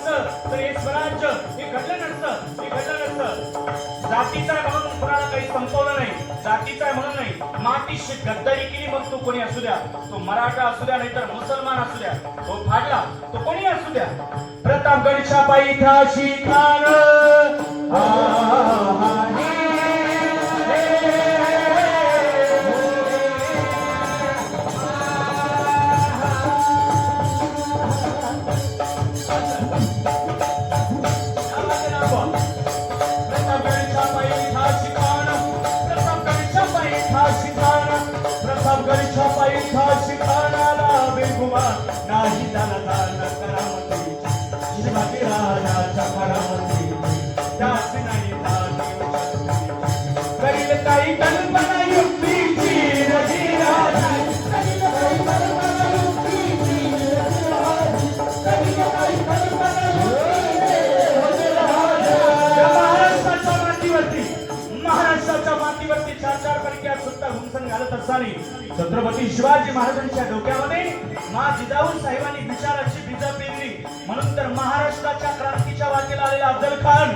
असतं तर हे स्वराज्य हे घडलं नसतं हे घडलं नसतं. जातीचा आहे म्हणून कुणाला काही संपवलं नाही जातीचा आहे म्हणून नाही. मातीशी गद्दारी केली मग तो कोणी असू द्या. तो मराठा असू द्या नाहीतर मुसलमान असू द्या. तो फाडला तो कोणी असू द्या. प्रतापगडच्या पायी खान प्रतापगडच्या पायथ्याशी खानाला बेगुमान नाही त्याला दान करामती घालत असताना छत्रपती शिवाजी महाराजांच्या डोक्यामध्ये मा जिजाऊ साहेबांनी विचाराची बीजा पेरली. म्हणून तर महाराष्ट्राच्या क्रांतीच्या वाटेला आलेला अफजल खान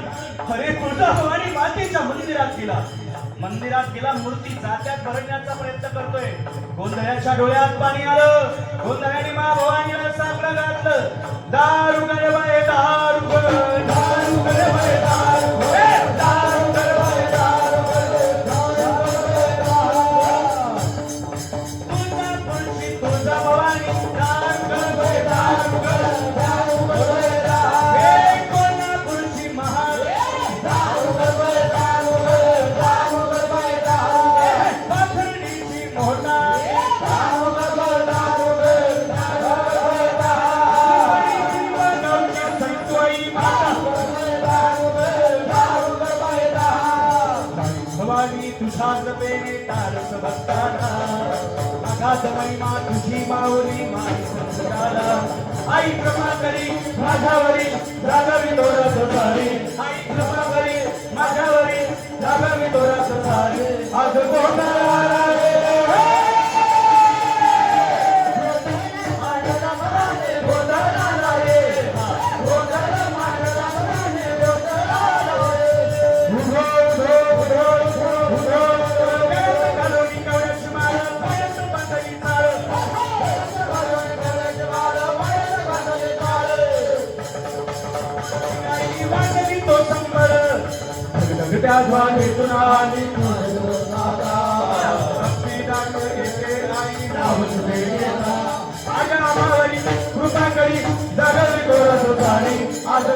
खरे तुळजाभवानी मातेच्या मंदिरात गेला. मंदिरात गेला मूर्ती जात्यात भरण्याचा प्रयत्न करतोय. गोंधळ्याच्या डोळ्यात पाणी आलं. गोंधळ्याने मा भवानीला साकडं घातलं. दारू गरबा दारू दारू गरबा. भवानी तुझ्या तारस भक्ताना अगाध महिमा तुझी माऊली माई संसाराला आई कृपा करी माझ्यावरी जागावी दोरा झाली आई कृपा करी माझ्यावरी जागावी दोरा झाली आज गोंधळाला कृपा करी जगत गोरस झाली आज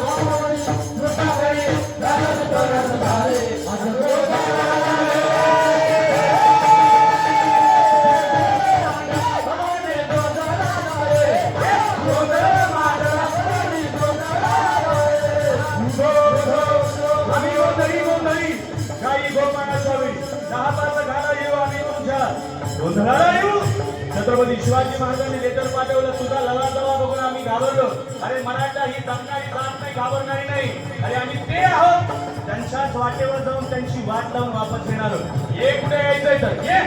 गोंधळाला येऊ छत्रपती शिवाजी महाराजांनी लेटर पाठवलं तुझा लढा दवा बघून आम्ही घाबरलो. अरे मराठा ही दमणारी जात नाही घाबरणारी नाही. अरे आम्ही ते आहोत. त्यांच्याच वाटेवर जाऊन त्यांची वाट लावून वापस येणार ये कुठे यायचंय तर? ये.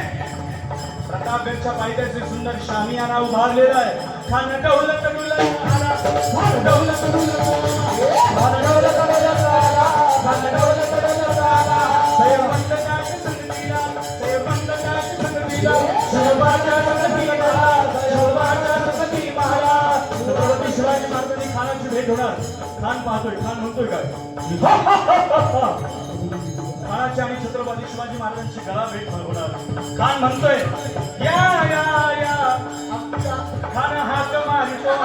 प्रतापगडच्या पायथ्याचे सुंदर शामियाना उभारलेला आहे. खान डौलत डुलत आला खान डौलत डुलत खान डौलत शिवाजी भेट होणार. खान पाहतोय खान म्हणतोय काय? खानाची आणि छत्रपती शिवाजी महाराजांची गळा भेट होणार. खान म्हणतोय या या या. खान हात मारितो.